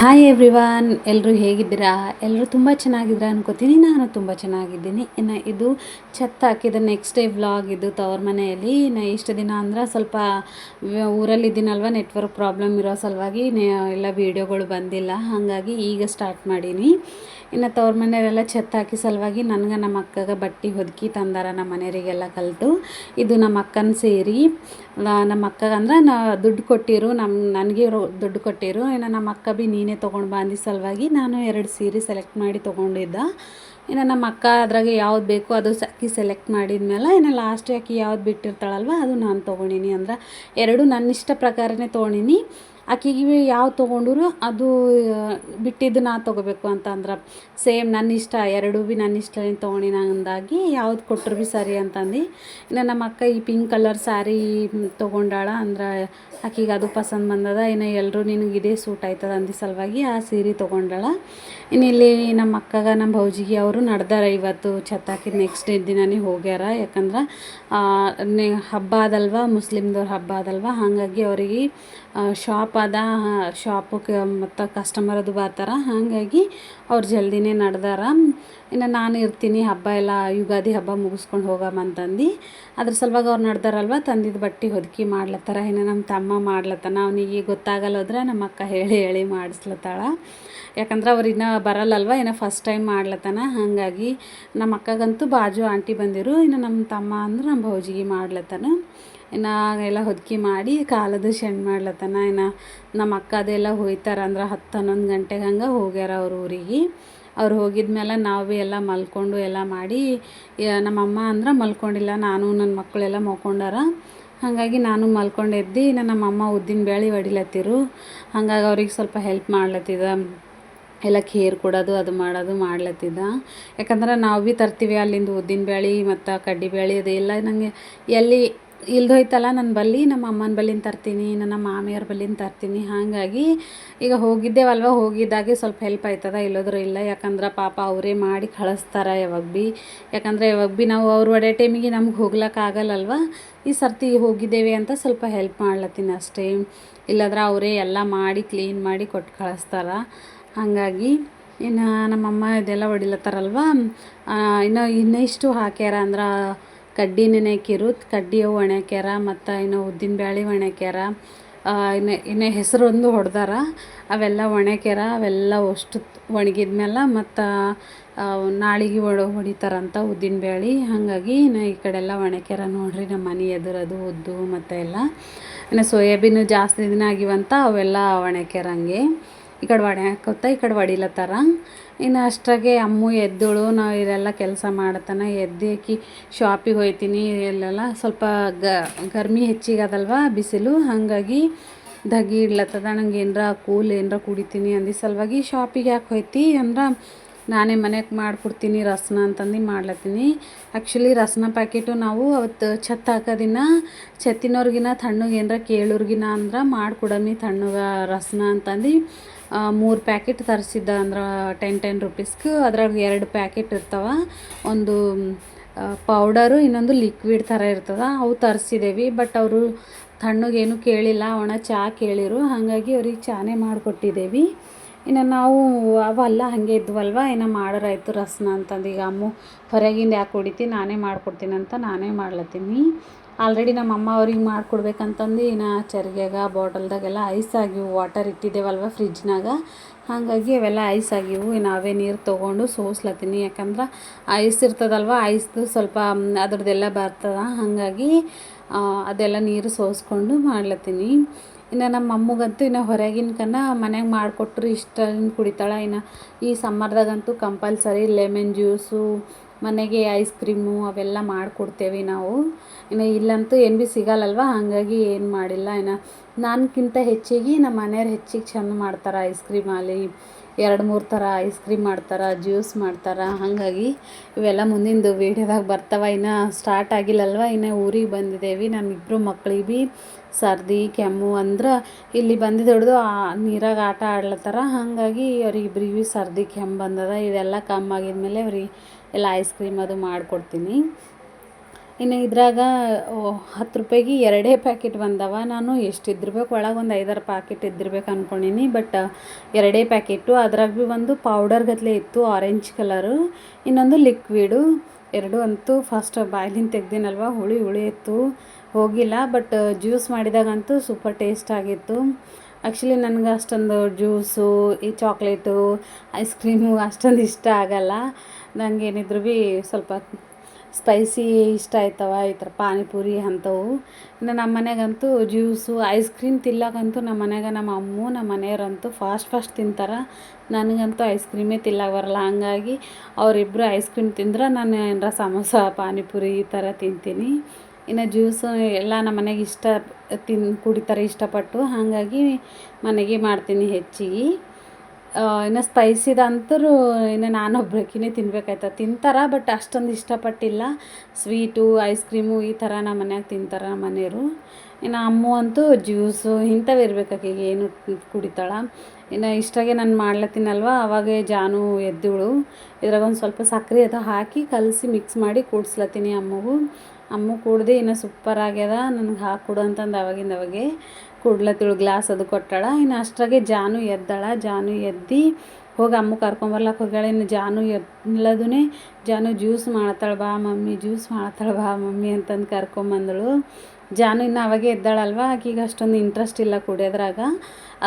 Hi everyone ಎಲ್ಲರೂ ಹೇಗಿದ್ದೀರಾ? ಎಲ್ಲರೂ ತುಂಬ ಚೆನ್ನಾಗಿದ್ದೀರಾ ಅನ್ಕೋತೀನಿ. ನಾನು ತುಂಬ ಚೆನ್ನಾಗಿದ್ದೀನಿ. ಇನ್ನು ಇದು ಛತ್ ಹಾಕಿದ ನೆಕ್ಸ್ಟ್ ಡೇ ವ್ಲಾಗ್ ಇದು ತವ್ರ ಮನೆಯಲ್ಲಿ. ಇನ್ನು ಇಷ್ಟು ದಿನ ಅಂದ್ರೆ ಸ್ವಲ್ಪ ಊರಲ್ಲಿದ್ದೀನಲ್ವ ನೆಟ್ವರ್ಕ್ ಪ್ರಾಬ್ಲಮ್ ಇರೋ ಸಲುವಾಗಿ ಎಲ್ಲ ವೀಡಿಯೋಗಳು ಬಂದಿಲ್ಲ. ಹಾಗಾಗಿ ಈಗ ಸ್ಟಾರ್ಟ್ ಮಾಡೀನಿ. ಇನ್ನು ತವ್ರ ಮನೆಯವರೆಲ್ಲ ಛತ್ ಹಾಕಿ ಸಲುವಾಗಿ ನನಗೆ ನಮ್ಮ ಅಕ್ಕಗೆ ಬಟ್ಟೆ ಹೊದಕಿ ತಂದಾರ ನಮ್ಮ ಮನೆಯವರಿಗೆಲ್ಲ ಕಲಿತು. ಇದು ನಮ್ಮ ಅಕ್ಕನ ಸೇರಿ. ನಮ್ಮ ಅಕ್ಕಗಂದ್ರೆ ನಾ ದುಡ್ಡು ಕೊಟ್ಟಿರು ನಮ್ಮ ನನಗೆ ದುಡ್ಡು ಕೊಟ್ಟಿರು. ಇನ್ನು ನಮ್ಮ ಅಕ್ಕ ಬಿ ನೀನೇ ತೊಗೊಂಡು ಬಂದಿ ಸಲುವಾಗಿ ನಾನು ಎರಡು ಸೀರೆ ಸೆಲೆಕ್ಟ್ ಮಾಡಿ ತೊಗೊಂಡಿದ್ದೆ. ಇನ್ನು ನಮ್ಮ ಅಕ್ಕ ಅದ್ರಾಗೆ ಯಾವ್ದು ಬೇಕು ಅದು ಅಕ್ಕಿ ಸೆಲೆಕ್ಟ್ ಮಾಡಿದ್ಮೇಲೆ ಇನ್ನು ಲಾಸ್ಟ್ ಅಕ್ಕಿ ಯಾವ್ದು ಬಿಟ್ಟಿರ್ತಾಳಲ್ವ ಅದು ನಾನು ತೊಗೊಂಡಿನಿ ಅಂದ್ರೆ ಎರಡು ನನ್ನ ಇಷ್ಟ ಪ್ರಕಾರನೇ ತೊಗೊಂಡಿನಿ. ಆಕಿಗೆ ಯಾವ ತೊಗೊಂಡ್ರು ಅದು ಬಿಟ್ಟಿದ್ದು ನಾ ತೊಗೋಬೇಕು ಅಂತ ಅಂದ್ರೆ ಸೇಮ್ ನನ್ನ ಇಷ್ಟ, ಎರಡು ಭೀ ನನ್ನ ಇಷ್ಟನೇ ತೊಗೊಂಡಿನ ಅಂದಾಗಿ ಯಾವ್ದು ಕೊಟ್ಟರು ಭೀ ಸರಿ ಅಂತಂದು ಇನ್ನು ನಮ್ಮ ಅಕ್ಕ ಈ ಪಿಂಕ್ ಕಲರ್ ಸ್ಯಾರಿ ತೊಗೊಂಡಾಳ ಅಂದ್ರೆ, ಆಕೆಗೆ ಅದು ಪಸಂದ್ ಬಂದದ. ಇನ್ನು ಎಲ್ಲರೂ ನಿನಗೆ ಇದೇ ಸೂಟ್ ಆಯ್ತದ ಅಂದಿ ಸಲುವಾಗಿ ಆ ಸೀರೆ ತೊಗೊಂಡಾಳ. ಇನ್ನು ಇಲ್ಲಿ ನಮ್ಮ ಅಕ್ಕಗ, ನಮ್ಮ ಭೌಜಿಗೆ ಅವರು ನಡ್ದಾರ ಇವತ್ತು ಛತ್ತಾಕಿ ನೆಕ್ಸ್ಟ್ ದಿನನೇ ಹೋಗ್ಯಾರ. ಯಾಕಂದ್ರೆ ಹಬ್ಬ ಅದಲ್ವ, ಮುಸ್ಲಿಮ್ದವ್ರ ಹಬ್ಬ ಅದಲ್ವ, ಹಾಗಾಗಿ ಅವರಿಗೆ ಶಾಪ್ ಅದ ಶಾಪಕ್ಕೆ ಮತ್ತು ಕಸ್ಟಮರ್ ಅದು ಬರ್ತಾರ. ಹಾಗಾಗಿ ಅವ್ರು ಜಲ್ದಿನೇ ನಡೆದಾರ. ಇನ್ನು ನಾನು ಇರ್ತೀನಿ, ಹಬ್ಬ ಎಲ್ಲ ಯುಗಾದಿ ಹಬ್ಬ ಮುಗಿಸ್ಕೊಂಡು ಹೋಗಮ್ಮಂತಂದು ಅದ್ರ ಸಲುವಾಗಿ ಅವ್ರು ನಡ್ದಾರಲ್ವ? ತಂದಿದ್ದು ಬಟ್ಟೆ ಹೊದಕಿ ಮಾಡ್ಲತ್ತಾರ. ಇನ್ನು ನಮ್ಮ ತಮ್ಮ ಮಾಡ್ಲತ್ತಾನ. ಅವನಿಗೆ ಗೊತ್ತಾಗಲ್ಲೋದ್ರೆ ನಮ್ಮ ಅಕ್ಕ ಹೇಳಿ ಹೇಳಿ ಮಾಡಿಸ್ಲತ್ತಾಳ. ಯಾಕಂದ್ರೆ ಅವ್ರು ಇನ್ನೂ ಬರಲ್ಲಲ್ವ? ಇನ್ನು ಫಸ್ಟ್ ಟೈಮ್ ಮಾಡ್ಲತ್ತಾನ. ಹಾಗಾಗಿ ನಮ್ಮ ಅಕ್ಕಗಂತೂ ಬಾಜು, ಆಂಟಿ ಬಂದಿರು. ಇನ್ನು ನಮ್ಮ ತಮ್ಮ ಅಂದ್ರೆ ನಮ್ಮ ಭೌಜಿಗೆ ಮಾಡ್ಲತ್ತಾನ. ಇನ್ನು ಎಲ್ಲ ಹೊದ್ಕಿ ಮಾಡಿ ಕಾಲದು ಶೆಣ್ ಮಾಡ್ಲತ್ತನ. ಇನ್ನು ನಮ್ಮ ಅಕ್ಕ ಅದೆಲ್ಲ ಹೋಯ್ತಾರ ಅಂದ್ರೆ ಹತ್ತು ಹನ್ನೊಂದು ಗಂಟೆಗೆ ಹಂಗೆ ಹೋಗ್ಯಾರ ಅವ್ರ ಊರಿಗೆ. ಅವ್ರು ಹೋಗಿದ್ಮೇಲೆ ನಾವು ಭೀ ಎಲ್ಲ ಮಲ್ಕೊಂಡು ಎಲ್ಲ ಮಾಡಿ ನಮ್ಮಮ್ಮ ಅಂದ್ರೆ ಮಲ್ಕೊಂಡಿಲ್ಲ, ನಾನು ನನ್ನ ಮಕ್ಕಳೆಲ್ಲ ಮಲ್ಕೊಂಡಾರ. ಹಾಗಾಗಿ ನಾನು ಮಲ್ಕೊಂಡು ಎದ್ದು ನಮ್ಮಮ್ಮ ಉದ್ದಿನ ಬೇಳೆ ಹೊಡಿಲತ್ತಿರು ಹಾಗಾಗಿ ಅವ್ರಿಗೆ ಸ್ವಲ್ಪ ಹೆಲ್ಪ್ ಮಾಡ್ಲತ್ತಿದ. ಎಲ್ಲ ಕೇರ್ ಕೊಡೋದು, ಅದು ಮಾಡೋದು ಮಾಡ್ಲತ್ತಿದ್ದ ಯಾಕಂದ್ರೆ ನಾವು ಭೀ ತರ್ತೀವಿ ಅಲ್ಲಿಂದ ಉದ್ದಿನ ಬೇಳೆ ಮತ್ತು ಕಡ್ಡಿ ಬೇಳೆ ಅದೆಲ್ಲ ನನಗೆ ಎಲ್ಲಿ ಇಲ್ದೋಯ್ತಲ್ಲ ನನ್ನ ಬಲ್ಲಿ ನಮ್ಮ ಅಮ್ಮನ ಬಲ್ಲಿಂದ ತರ್ತೀನಿ, ನನ್ನ ಮಾಮಿಯವ್ರ ಬಲ್ಲಿಂದ ತರ್ತೀನಿ, ಹಾಗಾಗಿ ಈಗ ಹೋಗಿದ್ದೇವಲ್ವ, ಹೋಗಿದ್ದಾಗೆ ಸ್ವಲ್ಪ ಹೆಲ್ಪ್ ಆಯ್ತದ, ಇಲ್ಲೋದ್ರೂ ಇಲ್ಲ, ಯಾಕಂದ್ರೆ ಪಾಪ ಅವರೇ ಮಾಡಿ ಕಳಿಸ್ತಾರ ಯಾವಾಗ ಭೀ ಯಾಕಂದ್ರೆ ಯಾವಾಗ ಭೀ ನಾವು ಅವ್ರ ಒಡೆ ಟೈಮಿಗೆ ನಮ್ಗೆ ಹೋಗ್ಲಕ್ಕೆ ಆಗಲ್ಲಲ್ವ, ಈ ಸರ್ತಿ ಹೋಗಿದ್ದೇವೆ ಅಂತ ಸ್ವಲ್ಪ ಹೆಲ್ಪ್ ಮಾಡ್ಲತ್ತೀನಿ ಅಷ್ಟೇ, ಇಲ್ಲಾದ್ರೆ ಅವರೇ ಎಲ್ಲ ಮಾಡಿ ಕ್ಲೀನ್ ಮಾಡಿ ಕೊಟ್ಟು ಕಳಿಸ್ತಾರ, ಹಾಗಾಗಿ ಇನ್ನು ನಮ್ಮಮ್ಮ ಇದೆಲ್ಲ ಹೊಡಿಲತ್ತಾರಲ್ವ ಇನ್ನು ಇನ್ನಿಷ್ಟು ಹಾಕ್ಯಾರ ಅಂದ್ರೆ ಕಡ್ಡಿ ನೆನೆಕಿರು ಕಡ್ಡಿ ಒಣಕ್ಯಾರ ಮತ್ತು ಇನ್ನು ಉದ್ದಿನ ಬ್ಯಾಳೆ ಒಣಕ್ಯಾರ ಇನ್ನು ಇನ್ನು ಹೆಸರೊಂದು ಹೊಡೆದಾರ. ಅವೆಲ್ಲ ಒಣಕ್ಯಾರ ಅವೆಲ್ಲ ಅಷ್ಟು ಒಣಗಿದ್ಮೇಲೆ ಮತ್ತು ನಾಳಿಗೆ ಒಡ ಹೊಡಿತಾರಂತ ಉದ್ದಿನ ಬ್ಯಾಳೆ. ಹಾಗಾಗಿ ಇನ್ನು ಈ ಕಡೆ ಎಲ್ಲ ಒಣಕ್ಯಾರ ನೋಡ್ರಿ ನಮ್ಮ ಮನೆ ಎದುರದು ಉದ್ದು ಮತ್ತು ಎಲ್ಲ. ಇನ್ನು ಸೋಯಾಬೀನು ಜಾಸ್ತಿ ದಿನ ಆಗಿವಂತ ಅವೆಲ್ಲ ಒಣಕ್ಯಾರ ಹಂಗೆ. ಈ ಕಡೆ ಒಣ ಹಾಕೋತ ಈ ಕಡೆ ಹೊಡಿಲತ್ತಾರ ಇನ್ನು ಅಷ್ಟ್ರಾಗೆ ಅಮ್ಮು ಎದ್ದಳು, ನಾವು ಇದೆಲ್ಲ ಕೆಲಸ ಮಾಡತನ ಎದ್ದೇಕಿ ಶಾಪಿಗೆ ಹೋಯ್ತೀನಿ, ಇಲ್ಲೆಲ್ಲ ಸ್ವಲ್ಪ ಗ, ಗರ್ಮಿ ಹೆಚ್ಚಿಗೆ ಅದಲ್ವ ಬಿಸಿಲು, ಹಾಗಾಗಿ ಧಗಿ ಇಡ್ಲತ್ತದ, ನಂಗೆ ಏನರ ಕೂಲ್ ಏನರ ಕುಡಿತೀನಿ ಅಂದಿ ಸಲುವಾಗಿ ಶಾಪಿಗೆ ಯಾಕೆ ಹೋಯ್ತಿ ಅಂದ್ರೆ ನಾನೇ ಮನೆಗೆ ಮಾಡಿಕೊಡ್ತೀನಿ ರಸನ ಅಂತಂದು ಮಾಡ್ಲತ್ತೀನಿ. ಆ್ಯಕ್ಚುಲಿ ರಸನ ಪ್ಯಾಕೆಟು ನಾವು ಅವತ್ತು ಛತ್ ಹಾಕೋದಿನ ಛತ್ತಿನವ್ರಿಗಿನ ತಣ್ಣಗೆ ಏನರ ಕೇಳೋರ್ಗಿನ ಅಂದ್ರೆ ಮಾಡಿಕೊಡಮಿ ತಣ್ಣಗೆ ರಸನ ಅಂತಂದು. ಮೂರು ಪ್ಯಾಕೆಟ್ ತರಿಸಿದ್ದ ಅಂದ್ರೆ ಟೆನ್ ಟೆನ್ ರುಪೀಸ್ಗೆ ಅದ್ರಾಗ ಎರಡು ಪ್ಯಾಕೆಟ್ ಇರ್ತಾವೆ. ಒಂದು ಪೌಡರು ಇನ್ನೊಂದು ಲಿಕ್ವಿಡ್ ಥರ ಇರ್ತದೆ. ಅವು ತರಿಸಿದ್ದೇವೆ ಬಟ್ ಅವರು ತಣ್ಣಗೇನು ಕೇಳಿಲ್ಲ. ಒಣ ಚಹಾ ಕೇಳಿರು. ಹಾಗಾಗಿ ಅವ್ರಿಗೆ ಚಾನೇ ಮಾಡಿಕೊಟ್ಟಿದ್ದೇವೆ ಇನ್ನು ನಾವು ಅವಲ್ಲ ಹಾಗೆ ಇದ್ವಲ್ವ? ಏನೋ ಮಾಡೋರಾಯ್ತು ರಸನ ಅಂತಂದು ಈಗ ಅಮ್ಮು ಹೊರಗಿಂದ ಯಾಕೆ ಹೊಡಿತಿ ನಾನೇ ಮಾಡ್ಕೊಡ್ತೀನಿ ಅಂತ ನಾನೇ ಮಾಡ್ಲತ್ತೀನಿ. ಆಲ್ರೆಡಿ ನಮ್ಮ ಅಮ್ಮ ಅವ್ರಿಗೆ ಮಾಡಿಕೊಡ್ಬೇಕಂತಂದು ಇನ್ನು ಚರ್ಗೆಗ ಬಾಟಲ್ದಾಗೆಲ್ಲ ಐಸ್ ಆಗಿವು ವಾಟರ್ ಇಟ್ಟಿದ್ದೇವಲ್ವ ಫ್ರಿಜ್ನಾಗ ಹಾಗಾಗಿ ಅವೆಲ್ಲ ಐಸ್ ಆಗಿವು ಇನ್ನು ಅವೇ ನೀರು ತೊಗೊಂಡು ಸೋಸ್ಲತ್ತೀನಿ. ಯಾಕಂದ್ರೆ ಐಸ್ ಇರ್ತದಲ್ವ, ಐಸ್ದು ಸ್ವಲ್ಪ ಅದ್ರದ್ದೆಲ್ಲ ಬರ್ತದ. ಹಾಗಾಗಿ ಅದೆಲ್ಲ ನೀರು ಸೋಸ್ಕೊಂಡು ಮಾಡ್ಲತ್ತೀನಿ. ಇನ್ನು ನಮ್ಮ ಅಮ್ಮಗಂತೂ ಇನ್ನು ಹೊರಗಿನ ಕನ್ನ ಮನೆಗೆ ಮಾಡಿಕೊಟ್ರು ಇಷ್ಟ ಕುಡಿತಾಳೆ. ಇನ್ನು ಈ ಸಮ್ಮರ್ದಾಗಂತೂ ಕಂಪಲ್ಸರಿ ಲೆಮನ್ ಜ್ಯೂಸು ಮನೆಗೆ ಐಸ್ ಕ್ರೀಮು ಅವೆಲ್ಲ ಮಾಡಿಕೊಡ್ತೇವೆ ನಾವು. ಇನ್ನು ಇಲ್ಲಂತೂ ಏನು ಭೀ ಸಿಗಲ್ಲಲ್ವ? ಹಾಗಾಗಿ ಏನು ಮಾಡಿಲ್ಲ. ಇನ್ನು ನಾನ್ಕಿಂತ ಹೆಚ್ಚಿಗೆ ನಮ್ಮ ಮನೆಯವ್ರು ಹೆಚ್ಚಿಗೆ ಚೆಂದ ಮಾಡ್ತಾರೆ ಐಸ್ ಕ್ರೀಮ್ ಅಲ್ಲಿ. ಎರಡು, ಮೂರು ಥರ ಐಸ್ ಕ್ರೀಮ್ ಮಾಡ್ತಾರೆ, ಜ್ಯೂಸ್ ಮಾಡ್ತಾರೆ. ಹಾಗಾಗಿ ಇವೆಲ್ಲ ಮುಂದಿಂದು ವೀಡಿಯೋದಾಗ ಬರ್ತಾವ. ಇನ್ನು ಸ್ಟಾರ್ಟ್ ಆಗಿಲ್ಲಲ್ವ? ಇನ್ನು ಊರಿಗೆ ಬಂದಿದ್ದೇವೆ ನಮ್ಮಿಬ್ಬರು ಮಕ್ಳಿಗೆ ಭೀ ಸರ್ದಿ, ಕೆಮ್ಮು ಅಂದ್ರೆ ಇಲ್ಲಿ ಬಂದಿದ್ದು ಹಿಡ್ದು ನೀರಾಗ ಆಟ ಆಡ್ಲತ್ತಾರ. ಹಾಗಾಗಿ ಅವ್ರಿಗೆ ಇಬ್ರಿಗೆ ಭೀ ಸರ್ದಿ, ಕೆಮ್ಮು ಬಂದದ. ಇವೆಲ್ಲ ಕಮ್ಮಿ ಆಗಿದ್ಮೇಲೆ ಅವ್ರಿಗೆ ಎಲ್ಲ ಐಸ್ ಕ್ರೀಮ್ ಅದು ಮಾಡಿಕೊಡ್ತೀನಿ. ಇನ್ನು ಇದ್ರಾಗ ಹತ್ತು ರೂಪಾಯಿಗೆ ಎರಡೇ ಪ್ಯಾಕೆಟ್ ಬಂದವ. ನಾನು ಎಷ್ಟು ಇದ್ದಿರ್ಬೇಕು ಒಳಗೆ ಒಂದು ಐದಾರು ಪ್ಯಾಕೆಟ್ ಇದ್ದಿರ್ಬೇಕು ಅಂದ್ಕೊಂಡೀನಿ ಬಟ್ ಎರಡೇ ಪ್ಯಾಕೆಟು ಅದ್ರಾಗ ಭೀ ಒಂದು ಪೌಡರ್ ಗತ್ಲೆ ಇತ್ತು ಆರೆಂಜ್ ಕಲರು ಇನ್ನೊಂದು ಲಿಕ್ವಿಡು ಎರಡು ಅಂತೂ ಫಸ್ಟ್ ಬಾಯ್ಲಿಂದ ತೆಗ್ದಿನಲ್ವ? ಹುಳಿ ಹುಳಿ ಇತ್ತು. ಹೋಗಿಲ್ಲ. ಬಟ್ ಜ್ಯೂಸ್ ಮಾಡಿದಾಗಂತೂ ಸೂಪರ್ ಟೇಸ್ಟ್ ಆಗಿತ್ತು. ಆ್ಯಕ್ಚುಲಿ ನನಗೆ ಅಷ್ಟೊಂದು ಜ್ಯೂಸು ಈ ಚಾಕ್ಲೇಟು ಐಸ್ ಕ್ರೀಮು ಅಷ್ಟೊಂದು ಇಷ್ಟ ಆಗಲ್ಲ. ನನಗೆ ಏನಿದ್ರು ಭೀ ಸ್ವಲ್ಪ ಸ್ಪೈಸಿ ಇಷ್ಟ ಆಯ್ತವ, ಈ ಥರ ಪಾನಿಪುರಿ ಅಂಥವು. ಇನ್ನು ನಮ್ಮ ಮನೆಗಂತೂ ಜ್ಯೂಸು ಐಸ್ ಕ್ರೀಮ್ ತಿನ್ನಕ್ಕಂತೂ ನಮ್ಮ ಮನೆಯಾಗ ನಮ್ಮ ಅಮ್ಮು, ನಮ್ಮ ಮನೆಯವರಂತೂ ಫಾಸ್ಟ್ ಫಾಸ್ಟ್ ತಿಂತಾರೆ. ನನಗಂತೂ ಐಸ್ ಕ್ರೀಮೇ ತಿಲ್ಲಕ್ಕೆ ಬರಲ್ಲ. ಹಾಗಾಗಿ ಅವರಿಬ್ಬರು ಐಸ್ ಕ್ರೀಮ್ ತಿಂದ್ರೆ ನಾನು ಏನಾರ ಸಮೋಸ, ಪಾನಿಪುರಿ ಈ ಥರ ತಿಂತೀನಿ. ಇನ್ನು ಜ್ಯೂಸು ಎಲ್ಲ ನಮ್ಮ ಮನೆಗೆ ಇಷ್ಟ, ತಿನ್, ಕುಡಿತಾರೆ ಇಷ್ಟಪಟ್ಟು. ಹಾಗಾಗಿ ಮನೆಗೆ ಮಾಡ್ತೀನಿ ಹೆಚ್ಚಿಗೆ. ಇನ್ನು ಸ್ಪೈಸಿದಂತೂ ಇನ್ನು ನಾನೊಬ್ರಕಿನೇ ತಿನ್ಬೇಕಾಯ್ತದೆ. ತಿಂತಾರೆ, ಬಟ್ ಅಷ್ಟೊಂದು ಇಷ್ಟಪಟ್ಟಿಲ್ಲ. ಸ್ವೀಟು, ಐಸ್ ಕ್ರೀಮು ಈ ಥರ ನಮ್ಮ ಮನ್ಯಾಗ ತಿಂತಾರೆ ನಮ್ಮ ಮನೆಯವರು. ಇನ್ನು ಅಮ್ಮು ಅಂತೂ ಜ್ಯೂಸು ಇಂಥವು ಇರ್ಬೇಕು ಏನು ಕುಡಿತಾಳೆ. ಇನ್ನು ಇಷ್ಟಾಗೆ ನಾನು ಮಾಡ್ಲತ್ತೀನಲ್ವ, ಅವಾಗೆ ಜಾನು ಎದ್ದಳು. ಇದ್ರಾಗ ಒಂದು ಸ್ವಲ್ಪ ಸಕ್ಕರೆ ಅದು, ಹಾಕಿ ಕಲಸಿ ಮಿಕ್ಸ್ ಮಾಡಿ ಕೂಡ್ಸ್ಲತ್ತೀನಿ ಅಮ್ಮಗೂ. ಅಮ್ಮ ಕೂಡಿದೆ ಇನ್ನು ಸೂಪರ್ ಆಗ್ಯದ, ನನಗೆ ಹಾಕಿ ಕೊಡು ಅಂತಂದು ಅವಾಗಿಂದ ಅವಾಗೆ. ಕುಡ್ಲತ್ತಿಳು ಗ್ಲಾಸ್ ಅದು ಕೊಟ್ಟಾಳ. ಇನ್ನು ಅಷ್ಟ್ರಾಗೆ ಜಾನು ಎದ್ದಾಳ. ಜಾನು ಎದ್ದು ಹೋಗಿ ಅಮ್ಮ ಕರ್ಕೊಂಬರ್ಲಕ್ಕೆ ಹೋಗ್ಯಾಳ. ಇನ್ನು ಜಾನು ಎಲ್ಲದೂ ಜಾನು ಜ್ಯೂಸ್ ಮಾಡ್ತಾಳೆ. ಬಾ ಮಮ್ಮಿ, ಜ್ಯೂಸ್ ಮಾಡ್ತಾಳೆ. ಬಾ ಮಮ್ಮಿ ಅಂತಂದು ಕರ್ಕೊಂಬಂದಳು ಜಾನು ಇನ್ನು ಅವಾಗೆ ಎದ್ದಾಳಲ್ವ? ಆಕಿಗೆ ಅಷ್ಟೊಂದು ಇಂಟ್ರೆಸ್ಟ್ ಇಲ್ಲ ಕುಡಿಯೋದ್ರಾಗ.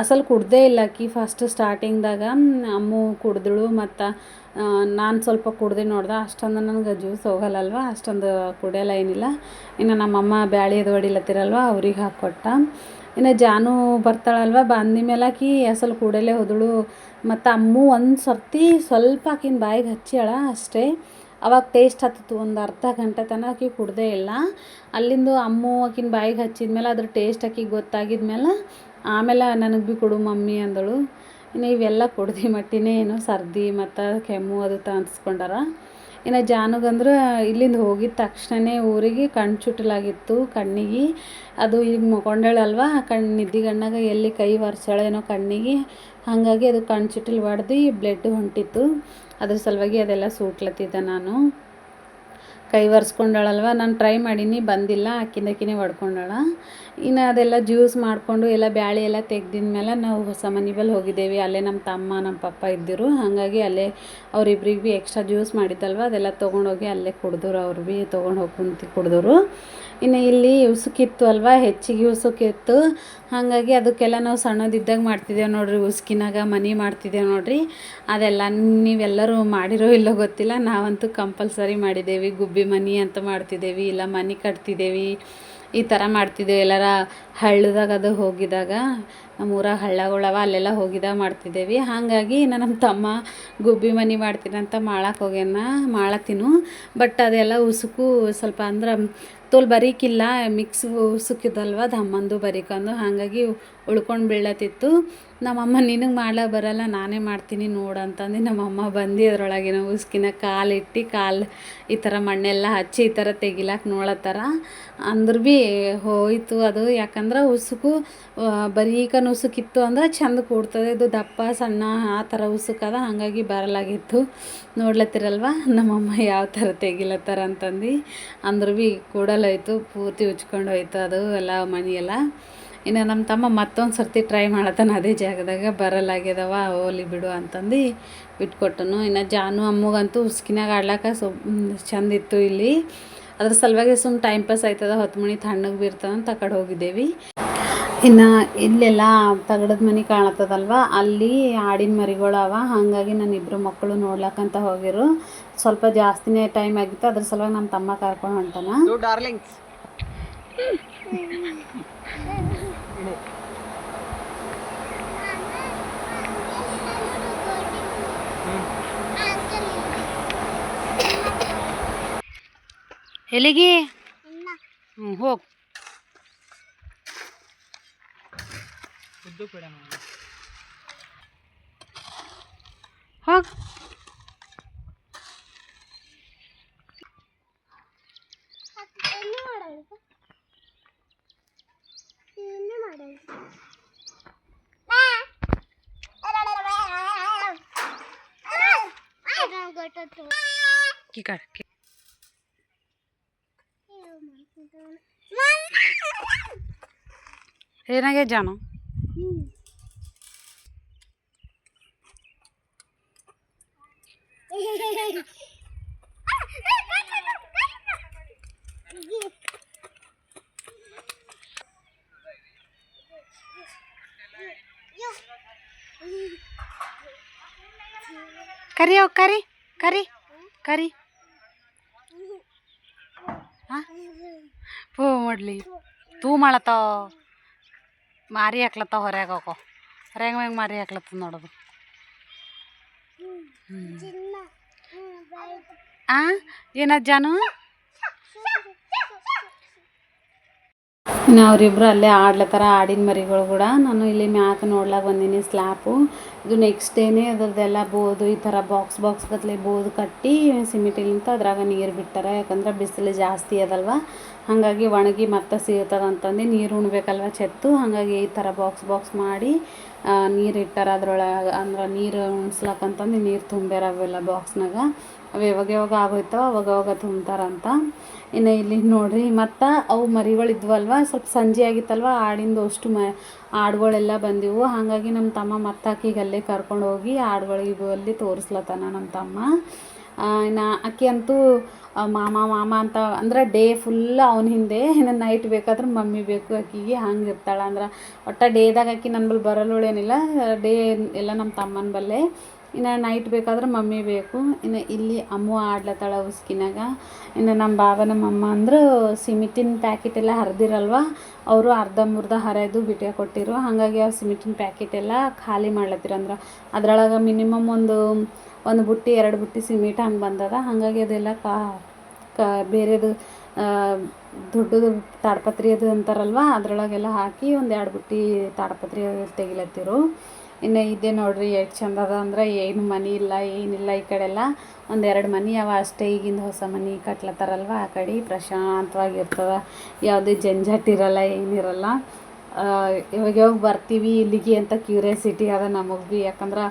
ಅಸಲು ಕುಡ್ದೇ ಇಲ್ಲ ಆಕಿ. ಫಸ್ಟ್ ಸ್ಟಾರ್ಟಿಂಗ್ದಾಗ ಅಮ್ಮು ಕುಡಿದಳು ಮತ್ತು ನಾನು ಸ್ವಲ್ಪ ಕುಡ್ದು ನೋಡ್ದೆ. ಅಷ್ಟೊಂದು ನನಗೆ ಜ್ಯೂಸ್ ಹೋಗಲ್ಲಲ್ವ? ಅಷ್ಟೊಂದು ಕುಡಿಯಲ್ಲ ಏನಿಲ್ಲ. ಇನ್ನು ನಮ್ಮಮ್ಮ ಬ್ಯಾಳಿ ಅದು ಹೊಡಿಲತ್ತಿರಲ್ವ? ಅವ್ರಿಗೆ ಹಾಕ್ಕೊಟ್ಟ ಇನ್ನು ಜಾನು ಬರ್ತಾಳಲ್ವ? ಬಂದ ಮೇಲೆ ಆಕಿ ಅಸಲು ಕೂಡಲೇ ಹೋದಳು. ಮತ್ತು ಅಮ್ಮು ಒಂದು ಸರ್ತಿ ಸ್ವಲ್ಪ ಆಕಿನ ಬಾಯಿಗೆ ಹಚ್ಚಾಳ ಅಷ್ಟೇ. ಅವಾಗ ಟೇಸ್ಟ್ ಹತ್ತಿತ್ತು, ಒಂದು ಅರ್ಧ ಗಂಟೆ ತನಕ ಆಕಿ ಕುಡ್ದೇ ಇಲ್ಲ. ಅಲ್ಲಿಂದ ಅಮ್ಮು ಆಕಿನ ಬಾಯಿಗೆ ಹಚ್ಚಿದ ಮೇಲೆ ಅದ್ರ ಟೇಸ್ಟ್ ಆಕಿಗೆ ಗೊತ್ತಾಗಿದ್ಮೇಲೆ ಆಮೇಲೆ ನನಗೆ ಭೀ ಕೊಡು ಮಮ್ಮಿ ಅಂದಳು. ಇನ್ನು ಇವೆಲ್ಲ ಕುಡ್ದು ಮಟ್ಟಿನೇ ಏನು ಸರ್ದಿ ಮತ್ತು ಕೆಮ್ಮು ಅದು ತಾನ್ಸ್ಕೊಂಡಾರ. ಇನ್ನು ಜಾನುಗಂದ್ರೆ ಇಲ್ಲಿಂದ ಹೋಗಿದ್ದ ತಕ್ಷಣನೇ ಊರಿಗೆ ಕಣ್ಣು ಚುಟ್ಟಲಾಗಿತ್ತು ಕಣ್ಣಿಗೆ. ಅದು ಈಗ ಮಕೊಂಡಳಲ್ವ ಕಣ್ಣು ನಿದ್ದಿಗಣ್ಣಾಗ ಎಲ್ಲಿ ಕೈ ಒರ್ಸ್ಯಾಳೇನೋ ಕಣ್ಣಿಗೆ. ಹಾಗಾಗಿ ಅದು ಕಣ್ಣು ಚುಟ್ಟಲು ಹೊಡ್ದು ಬ್ಲಡ್ ಹೊಂಟಿತ್ತು. ಅದ್ರ ಸಲುವಾಗಿ ಅದೆಲ್ಲ ಸೂಟ್ಲತ್ತಿದ್ದೆ ನಾನು. ಕೈ ಒರೆಸ್ಕೊಂಡಳಲ್ವ? ನಾನು ಟ್ರೈ ಮಾಡೀನಿ, ಬಂದಿಲ್ಲ. ಅಕ್ಕಿಂದಕ್ಕಿನೇ ಹೊಡ್ಕೊಂಡಾಳ ಇನ್ನು ಅದೆಲ್ಲ ಜ್ಯೂಸ್ ಮಾಡಿಕೊಂಡು ಎಲ್ಲ ಬ್ಯಾಳೆ ಎಲ್ಲ ತೆಗ್ದಿದ್ಮೇಲೆ ನಾವು ಹೊಸ ಮನೆ ಬಲ್ಲಿ ಹೋಗಿದ್ದೇವೆ. ಅಲ್ಲೇ ನಮ್ಮ ತಮ್ಮ, ನಮ್ಮ ಪಪ್ಪ ಇದ್ದರು. ಹಾಗಾಗಿ ಅಲ್ಲೇ ಅವರಿಬ್ರಿಗೆ ಭೀ ಎಕ್ಸ್ಟ್ರಾ ಜ್ಯೂಸ್ ಮಾಡಿದ್ದಲ್ವ ಅದೆಲ್ಲ ತೊಗೊಂಡೋಗಿ ಅಲ್ಲೇ ಕುಡಿದ್ರು. ಅವ್ರು ಭೀ ತೊಗೊಂಡು ಹೋಗಿ ಕುಂತು ಕುಡಿದ್ರು. ಇನ್ನು ಇಲ್ಲಿ ಉಸುಕಿತ್ತು ಅಲ್ವಾ? ಹೆಚ್ಚಿಗೆ ಉಸುಕಿತ್ತು ಹಾಗಾಗಿ ಅದಕ್ಕೆಲ್ಲ ನಾವು ಸಣ್ಣದಿದ್ದಾಗ ಮಾಡ್ತಿದ್ದೇವೆ ನೋಡ್ರಿ. ಉಸ್ಕಿನಾಗ ಮನೆ ಮಾಡ್ತಿದ್ದೇವೆ ನೋಡ್ರಿ. ಅದೆಲ್ಲ ನೀವೆಲ್ಲರೂ ಮಾಡಿರೋ ಇಲ್ಲೋ ಗೊತ್ತಿಲ್ಲ. ನಾವಂತೂ ಕಂಪಲ್ಸರಿ ಮಾಡಿದ್ದೇವೆ. ಗುಬ್ಬಿ ಮನೆ ಅಂತ ಮಾಡ್ತಿದ್ದೇವೆ. ಇಲ್ಲ ಮನೆ ಕಟ್ತಿದ್ದೇವೆ. ಈ ಥರ ಮಾಡ್ತಿದ್ದೇವೆ. ಎಲ್ಲರ ಹಳ್ಳದಾಗ ಅದು ಹೋಗಿದಾಗ ನಮ್ಮೂರಾಗ ಹಳ್ಳಗಳವ ಅಲ್ಲೆಲ್ಲ ಹೋಗಿದಾಗ ಮಾಡ್ತಿದ್ದೇವೆ. ಹಾಗಾಗಿ ಇನ್ನು ನಮ್ಮ ತಮ್ಮ ಗುಬ್ಬಿ ಮನೆ ಮಾಡ್ತೀನಂತ ಮಾಡಕ್ಕೆ ಹೋಗ್ಯಾನ ಮಾಡತ್ತೀನು ಬಟ್ ಅದೆಲ್ಲ ಉಸುಕು ಸ್ವಲ್ಪ ಅಂದ್ರೆ ತೋಲ್ ಬರೀಕಿಲ್ಲ ಮಿಕ್ಸ್ ಉಸುಕಿದಲ್ವ ದಮ್ಮಂದು ಬರೀಕಂದು. ಹಾಗಾಗಿ ಉಳ್ಕೊಂಡು ಬೀಳತ್ತಿತ್ತು ನಮ್ಮಮ್ಮ ನಿನಗೆ ಮಾಡ್ಲಕ್ಕೆ ಬರಲ್ಲ, ನಾನೇ ಮಾಡ್ತೀನಿ ನೋಡು ಅಂತಂದು ನಮ್ಮಮ್ಮ ಬಂದು ಅದ್ರೊಳಗಿನ ಉಸ್ಕಿನ ಕಾಲಿಟ್ಟು ಕಾಲು ಈ ಥರ ಮಣ್ಣೆಲ್ಲ ಹಚ್ಚಿ ಈ ಥರ ತೆಗಿಲಾಕ ನೋಡತ್ತಾರ ಅಂದ್ರೂ ಭೀ ಹೋಯ್ತು ಅದು. ಯಾಕಂದ್ರೆ ಉಸುಕು ಬರೀಕನ ಉಸುಕಿತ್ತು ಅಂದ್ರೆ ಚಂದ ಕೂಡ್ತದೆ. ಇದು ದಪ್ಪ, ಸಣ್ಣ ಆ ಥರ ಉಸುಕದ ಹಾಗಾಗಿ ಬರಲಾಗಿತ್ತು. ನೋಡ್ಲತ್ತಿರಲ್ವ? ನಮ್ಮಮ್ಮ ಯಾವ ಥರ ತೆಗಿಲತ್ತಾರ ಅಂತಂದು. ಅಂದ್ರೂ ಭೀ ಕೂಡಲಾಯ್ತು ಪೂರ್ತಿ ಉಚ್ಕೊಂಡು ಹೋಯ್ತು ಅದು ಎಲ್ಲ ಮನೆಯೆಲ್ಲ. ಇನ್ನು ನಮ್ಮ ತಮ್ಮ ಮತ್ತೊಂದು ಸರ್ತಿ ಟ್ರೈ ಮಾಡತ್ತಾನೆ ಅದೇ ಜಾಗದಾಗ ಬರಲಾಗ್ಯದವ ಹೋಲಿ ಬಿಡು ಅಂತಂದು ಬಿಟ್ಕೊಟ್ಟನು. ಇನ್ನು ಜಾನು ಅಮ್ಮಗಂತೂ ಉಸ್ಕಿನಾಗ ಆಡ್ಲಾಕ ಸೊ ಚಂದ ಇತ್ತು ಇಲ್ಲಿ. ಅದ್ರ ಸಲುವಾಗಿ ಸುಮ್ಮ ಟೈಮ್ ಪಾಸ್ ಆಯ್ತದ ಹೊತ್ತು ಮಣಿ ತಣ್ಣಗೆ ಬೀರ್ತದ ಅಂತ ಆ ಕಡೆ ಹೋಗಿದ್ದೇವೆ. ಇನ್ನು ಇಲ್ಲೆಲ್ಲ ತಗಡದ ಮನೆ ಕಾಣತ್ತದಲ್ವ ಅಲ್ಲಿ ಆಡಿನ ಮರಿಗಳು ಅವ. ಹಾಗಾಗಿ ನನ್ನ ಇಬ್ಬರು ಮಕ್ಕಳು ನೋಡ್ಲಕ್ಕಂತ ಹೋಗಿರು. ಸ್ವಲ್ಪ ಜಾಸ್ತಿನೇ ಟೈಮ್ ಆಗಿತ್ತು ಅದ್ರ ಸಲುವಾಗಿ ನಮ್ಮ ತಮ್ಮ ಕರ್ಕೊಂಡು ಹೊಂಟಾನ. ಎಲ್ಲಿಗೆ ಹ್ಞೂ ಹೋಗಿ ಉದ್ದು ಕೂಡ ಹೋಗಿ की কি কার এনাকে জানো करी करी करी करी. ಮಾಡ್ಲಿ ತೂ ಮಾಡತ್ತಾವ ಮಾರಿ ಹಾಕ್ಲತ್ತಾವ ಹೊರಗೆ ಹಾಕೋ ಹೊರಗೆ ಮ್ಯಾಗ ಮಾರಿ ಹಾಕ್ಲತ್ತದ ನೋಡೋದು. ಆ? ಏನ ಇನ್ನು ಅವರಿಬ್ಬರು ಅಲ್ಲೇ ಆಡ್ಲತ್ತಾರ ಆಡಿನ ಮರಿಗಳು ಕೂಡ ನಾನು ಇಲ್ಲಿ ಮ್ಯಾಕ್ ನೋಡ್ಲಾಕ ಬಂದೀನಿ, ಸ್ಲ್ಯಾಪು. ಇದು ನೆಕ್ಸ್ಟ್ ಡೇನೇ ಅದ್ರದ್ದೆಲ್ಲ ಬೋದು, ಈ ಥರ ಬಾಕ್ಸ್ ಬಾಕ್ಸ್ ಗತ್ಲೆ ಬೋದು ಕಟ್ಟಿ ಸಿಮಿಟಿಲಿಂತ ಅದ್ರಾಗ ನೀರು ಬಿಟ್ಟಾರ. ಯಾಕಂದ್ರೆ ಬಿಸಿಲು ಜಾಸ್ತಿ ಅದಲ್ವ? ಹಾಗಾಗಿ ಒಣಗಿ ಮತ್ತೆ ಸಿಗ್ತದ ಅಂತಂದು ನೀರು ಉಣ್ಬೇಕಲ್ವ ಚೆತ್ತು ಹಾಗಾಗಿ ಈ ಥರ ಬಾಕ್ಸ್ ಬಾಕ್ಸ್ ಮಾಡಿ ನೀರು ಇಟ್ಟಾರ ಅದ್ರೊಳಗೆ, ಅಂದ್ರೆ ನೀರು ಉಣ್ಸ್ಲಕ್ಕಂತಂದು ನೀರು ತುಂಬ್ಯಾರ ಬಾಕ್ಸ್ನಾಗ ಅವು ಯಾವಾಗ ಯಾವಾಗ ಆಗೋಯ್ತವ ಅವಾಗ ಅವಾಗ ತುಂಬ್ತಾರಂತ. ಇನ್ನು ಇಲ್ಲಿ ನೋಡ್ರಿ, ಮತ್ತು ಅವು ಮರಿಗಳು ಇದ್ವಲ್ವ ಸ್ವಲ್ಪ ಸಂಜೆ ಆಗಿತ್ತಲ್ವ? ಆಡಿಂದು ಅಷ್ಟು ಮ, ಆಡುಗಳೆಲ್ಲ ಬಂದಿವು. ಹಾಗಾಗಿ ನಮ್ಮ ತಮ್ಮ ಮತ್ತಾಕಿಗೆ ಅಲ್ಲೇ ಕರ್ಕೊಂಡು ಹೋಗಿ ಆಡುಗಳಿಗೆ ಅಲ್ಲಿ ತೋರಿಸ್ಲತ್ತಾನ ನಮ್ಮ ತಮ್ಮ. ಇನ್ನು ಅಕ್ಕಿ ಅಂತೂ ಮಾಮ ಮಾಮ ಅಂತ ಅಂದ್ರೆ ಡೇ ಫುಲ್ ಅವನ ಹಿಂದೆ. ಇನ್ನು ನೈಟ್ ಬೇಕಾದ್ರೆ ಮಮ್ಮಿ ಬೇಕು ಅಕ್ಕಿಗೆ, ಹಂಗೆ ಇರ್ತಾಳೆ ಅಂದ್ರೆ. ಒಟ್ಟು ಡೇದಾಗ ಅಕ್ಕಿ ನನ್ನ ಬಲ್ಲಿ ಬರಲ್ಲೋಳೇನಿಲ್ಲ ಡೇ ಎಲ್ಲ ನಮ್ಮ ತಮ್ಮನ ಬಲ್ಲೆ. ಇನ್ನು ನೈಟ್ ಬೇಕಾದ್ರೆ ಮಮ್ಮಿ ಬೇಕು. ಇನ್ನು ಇಲ್ಲಿ ಅಮ್ಮ ಆಡ್ಲತ್ತಾಳ ಉಸ್ಕಿನಾಗ. ಇನ್ನು ನಮ್ಮ ಬಾಬ ನಮ್ಮ ಅಮ್ಮ ಅಂದ್ರೆ ಸಿಮಿಟಿನ ಪ್ಯಾಕೆಟ್ ಎಲ್ಲ ಹರಿದಿರಲ್ವ? ಅವರು ಅರ್ಧ ಮುರ್ಧ ಹರಿದು ಬಿಟ್ಟೆ ಕೊಟ್ಟಿರು. ಹಾಗಾಗಿ ಆ ಸಿಮಿಟಿನ ಪ್ಯಾಕೆಟ್ ಎಲ್ಲ ಖಾಲಿ ಮಾಡ್ಲತ್ತಿರ ಅಂದ್ರೆ. ಅದ್ರೊಳಗೆ ಮಿನಿಮಮ್ ಒಂದು ಒಂದು ಬುಟ್ಟಿ, ಎರಡು ಬುಟ್ಟಿ ಸಿಮೆಂಟ್ ಹಂಗೆ ಬಂದದ. ಹಾಗಾಗಿ ಅದೆಲ್ಲ ಕಾ, ಕ, ಬೇರೆದು ದೊಡ್ಡದು ತಾಡ್ಪತ್ರಿ ಅದು ಅಂತಾರಲ್ವ? ಅದರೊಳಗೆಲ್ಲ ಹಾಕಿ ಒಂದು ಎರಡು ಬುಟ್ಟಿ ತಾಡ್ಪತ್ರಿ ತೆಗಿಲತ್ತಿರು. ಇನ್ನು ಇದೆ ನೋಡ್ರಿ ಎಷ್ಟು ಚಂದ ಅದ ಅಂದ್ರೆ ಏನು ಮನೆ ಇಲ್ಲ ಏನಿಲ್ಲ ಈ ಕಡೆ ಎಲ್ಲ. ಒಂದೆರಡು ಮನೆ ಅವ ಅಷ್ಟೇ ಈಗಿಂದ ಹೊಸ ಮನೆ ಕಟ್ಲತ್ತಾರಲ್ವ ಆ ಕಡೆ. ಪ್ರಶಾಂತವಾಗಿರ್ತದ ಯಾವುದೇ ಜಂಜಾಟ ಇರಲ್ಲ ಏನಿರಲ್ಲ ಇವಾಗ ಯಾವಾಗ ಬರ್ತೀವಿ ಇಲ್ಲಿಗೆ ಅಂತ ಕ್ಯೂರಿಯಾಸಿಟಿ ಅದ ನಮಗೆ ಭೀ. ಯಾಕಂದ್ರೆ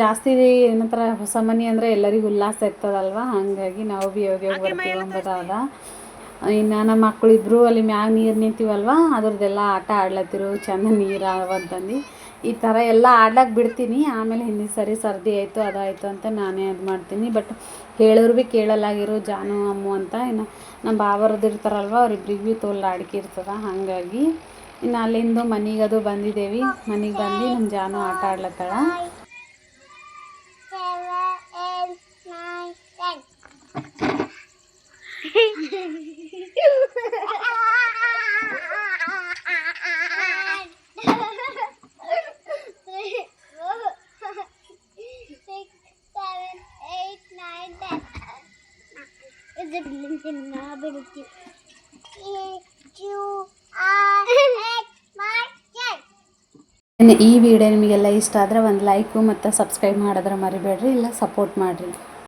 ಜಾಸ್ತಿ ಏನಂತಾರ ಹೊಸ ಮನೆ ಅಂದರೆ ಎಲ್ಲರಿಗೂ ಉಲ್ಲಾಸ ಇರ್ತದಲ್ವ? ಹಾಗಾಗಿ ನಾವು ಭೀ ಯಾವಾಗ ಯಾವಾಗ ಬರ್ತೀವಿ ಅಂಬದ ಅದ ಇನ್ನು ನಮ್ಮ ಮಕ್ಕಳು ಇಬ್ಬರು ಅಲ್ಲಿ ಮ್ಯಾಗ ನೀರು ನಿಂತೀವಲ್ವ? ಅದ್ರದ್ದೆಲ್ಲ ಆಟ ಆಡ್ಲತ್ತಿರು ಚಂದ ನೀರು ಅಂತಂದು. ಈ ಥರ ಎಲ್ಲ ಆಡ್ಲಾಕ್ ಬಿಡ್ತೀನಿ. ಆಮೇಲೆ ಹಿಂದಿನ ಸರಿ ಸರ್ದಿ ಆಯಿತು, ಅದಾಯಿತು ಅಂತ ನಾನೇ ಅದು ಮಾಡ್ತೀನಿ. ಬಟ್ ಹೇಳೋರು ಭೀ ಕೇಳಲಾಗಿರೋ ಜಾನು, ಅಮ್ಮು ಅಂತ ಇನ್ನು ನಮ್ಮ ಬಾವರದ್ದು ಇರ್ತಾರಲ್ವ, ಅವ್ರಿಬ್ರಿಗೆ ಭೀ ತೋಲ್ ಇರ್ತದ. ಹಾಗಾಗಿ ಇನ್ನು ಅಲ್ಲಿಂದ ಮನೆಗೆ ಅದು ಬಂದಿದ್ದೇವೆ ಮನೆಗೆ ಬಂದು ನಮ್ಮ ಜಾನು ಆಟ ಆಡ್ಲತ್ತಾಳ. ಈ ವಿಡಿಯೋ ನಿಮಗೆಲ್ಲ ಇಷ್ಟ ಆದರೆ ಒಂದು ಲೈಕು ಮತ್ತು ಸಬ್ಸ್ಕ್ರೈಬ್ ಮಾಡಿದ್ರೆ ಮರಿಬೇಡ್ರಿ ಇಲ್ಲ ಸಪೋರ್ಟ್ ಮಾಡಿರಿ.